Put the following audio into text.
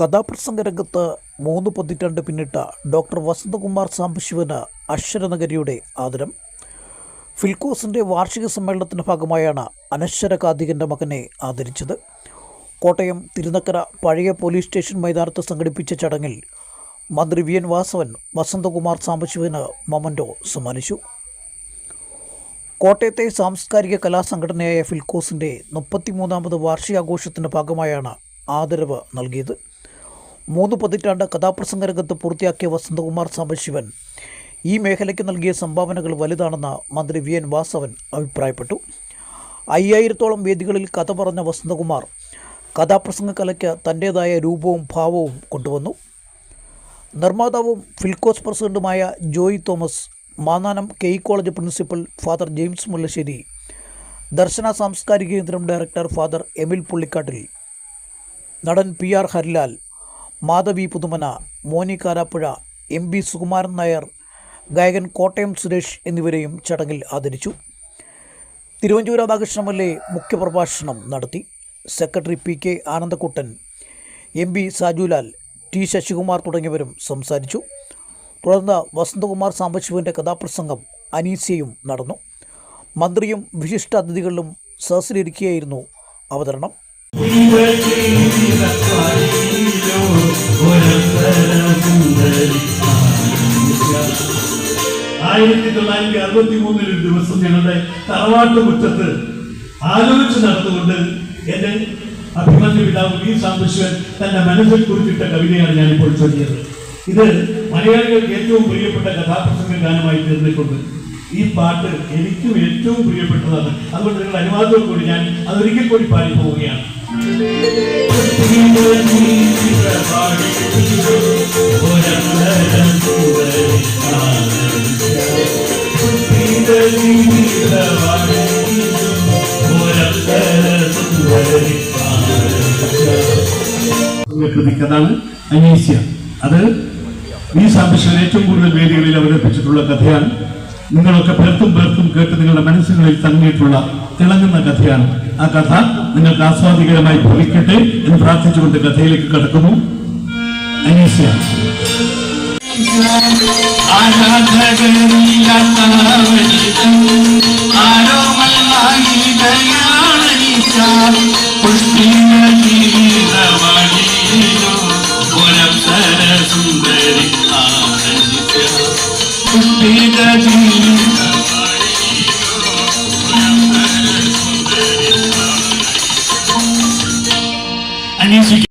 കഥാപ്രസംഗ രംഗത്ത് മൂന്ന് പതിറ്റാണ്ട് പിന്നിട്ട ഡോക്ടർ വസന്തകുമാർ സാംബശിവന് അക്ഷരനഗരിയുടെ ആദരം. ഫിൽക്കോസിന്റെ വാർഷിക സമ്മേളനത്തിന്റെ ഭാഗമായാണ് അനശ്വര കാതികന്റെ മകനെ ആദരിച്ചത്. കോട്ടയം തിരുനക്കര പഴയ പോലീസ് സ്റ്റേഷൻ മൈതാനത്ത് സംഘടിപ്പിച്ച ചടങ്ങിൽ മന്ത്രി വി എൻ വാസവൻ വസന്തകുമാർ സാംബശിവന് മൊമന്റോ സമ്മാനിച്ചു. കോട്ടയത്തെ സാംസ്കാരിക കലാസംഘടനയായ ഫിൽക്കോസിന്റെ മുപ്പത്തിമൂന്നാമത് വാർഷികാഘോഷത്തിന്റെ ഭാഗമായാണ് ആദരവ് നൽകിയത്. മൂന്ന് പതിറ്റാണ്ട് കഥാപ്രസംഗ രംഗത്ത് പൂർത്തിയാക്കിയ വസന്തകുമാർ സാംബശിവൻ. ഈ മേഖലയ്ക്ക് നൽകിയ സംഭാവനകൾ വലുതാണെന്ന് മന്ത്രി വി. എൻ. വാസവൻ അഭിപ്രായപ്പെട്ടു. അയ്യായിരത്തോളം വേദികളിൽ കഥ പറഞ്ഞ വസന്തകുമാർ കഥാപ്രസംഗ കലയ്ക്ക് തന്റേതായ രൂപവും ഭാവവും കൊണ്ടുവന്നു. നിർമ്മാതാവും ഫിൽക്കോസ് പ്രസിഡന്റുമായ Joy Thomas Mannanam K college principal Father James Mullassery Darshana സാംസ്കാരിക കേന്ദ്രം ഡയറക്ടർ ഫാദർ എമിൽ പുള്ളിക്കാട്ടിൽ. നടൻ P R Harilal Madhavi Puthumana Moni Karappuzha M B Sukumaran Nair ഗായകൻ കോട്ടയം സുരേഷ് എന്നിവരെയും ചടങ്ങിൽ ആദരിച്ചു. തിരുവഞ്ചൂർ രാധാകൃഷ്ണൻ എൽ എ മുഖ്യപ്രഭാഷണം നടത്തി. Secretary P K Anandakuttan M B Sajulal T Sasikumar തുടങ്ങിയവരും സംസാരിച്ചു. തുടർന്ന് വസന്തകുമാർ സാംബശിവന്റെ കഥാപ്രസംഗം അനീസ്യയും നടന്നു. മന്ത്രിയും വിശിഷ്ട അതിഥികളിലും സഹസിലിരിക്കുകയായിരുന്നു അവതരണം. ആയിരത്തി തൊള്ളായിരത്തി അറുപത്തി മൂന്നിൽ ഒരു ദിവസം ഞങ്ങളുടെ തറവാട്ട് മുറ്റത്ത് ആലോചിച്ച് നടന്നുകൊണ്ട് എന്റെ അഭിമന്യ പിതാവ് വി സാംബശിവൻ തന്റെ മനസ്സിൽ കുറിച്ചിട്ട കവിതയാണ് ഞാനിപ്പോൾ ചൊല്ലിയത്. ഇത് മലയാളികൾക്ക് ഏറ്റവും പ്രിയപ്പെട്ട കഥാപ്രസംഗ ഗാനമായി തീർന്നിട്ടുണ്ട്. ഈ പാട്ട് എനിക്കും ഏറ്റവും പ്രിയപ്പെട്ടതാണ്. അതുകൊണ്ട് നിങ്ങൾ അനുവാദത്തോടു കൂടി ഞാൻ അതൊരിക്കൽ കൂടി പാടി പോവുകയാണ്. കൃതിക്കതാണ് അനീസ്യ. അത് ഈ സാംബശിവൻ ഏറ്റവും കൂടുതൽ വേദികളിൽ അവതരിപ്പിച്ചിട്ടുള്ള കഥയാണ്. നിങ്ങളൊക്കെ പേർത്തും പേർത്തും കേട്ട് നിങ്ങളുടെ മനസ്സുകളിൽ തങ്ങിയിട്ടുള്ള തിളങ്ങുന്ന കഥയാണ്. ആ കഥ നിങ്ങൾക്ക് ആസ്വാദികരമായി ഭവിക്കട്ടെ എന്ന് പ്രാർത്ഥിച്ചുകൊണ്ട് കഥയിലേക്ക് കടക്കുന്നു. അനീസ്യ അന്വേഷിക്കും